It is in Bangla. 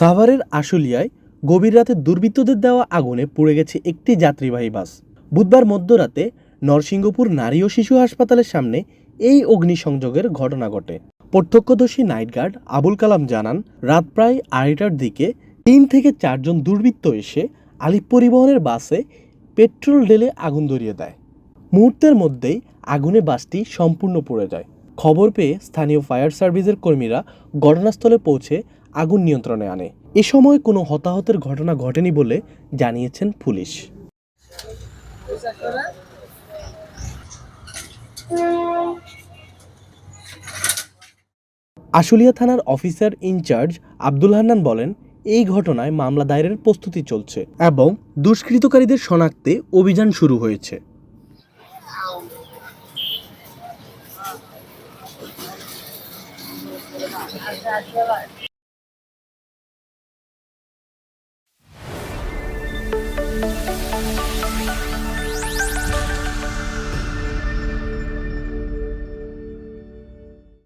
সাভারের আশুলিয়ায় গভীর রাতে দুর্বৃত্তদের দেওয়া আগুনে পুড়ে গেছে একটি যাত্রীবাহী বাস। বুধবার মধ্যরাতে নরসিংহপুর নারী ও শিশু হাসপাতালের সামনে এই অগ্নিসংযোগের ঘটনা ঘটে। প্রত্যক্ষদর্শী নাইট গার্ড আবুল কালাম জানান, রাত প্রায় আড়াইটার দিকে তিন থেকে চারজন দুর্বৃত্ত এসে আলিপ পরিবহনের বাসে পেট্রোল ঢেলে আগুন ধরিয়ে দেয়। মুহূর্তের মধ্যেই আগুনে বাসটি সম্পূর্ণ পুড়ে যায়। খবর পেয়ে স্থানীয় ফায়ার সার্ভিসের কর্মীরা ঘটনাস্থলে পৌঁছে আগুন নিয়ন্ত্রণে আনে। এ সময় কোনো হতাহতের ঘটনা ঘটেনি বলে জানিয়েছেন পুলিশ। আশুলিয়া থানার অফিসার ইনচার্জ আব্দুল হান্নান বলেন, এই ঘটনায় মামলা দায়েরের প্রস্তুতি চলছে এবং দুষ্কৃতকারীদের শনাক্তে অভিযান শুরু হয়েছে।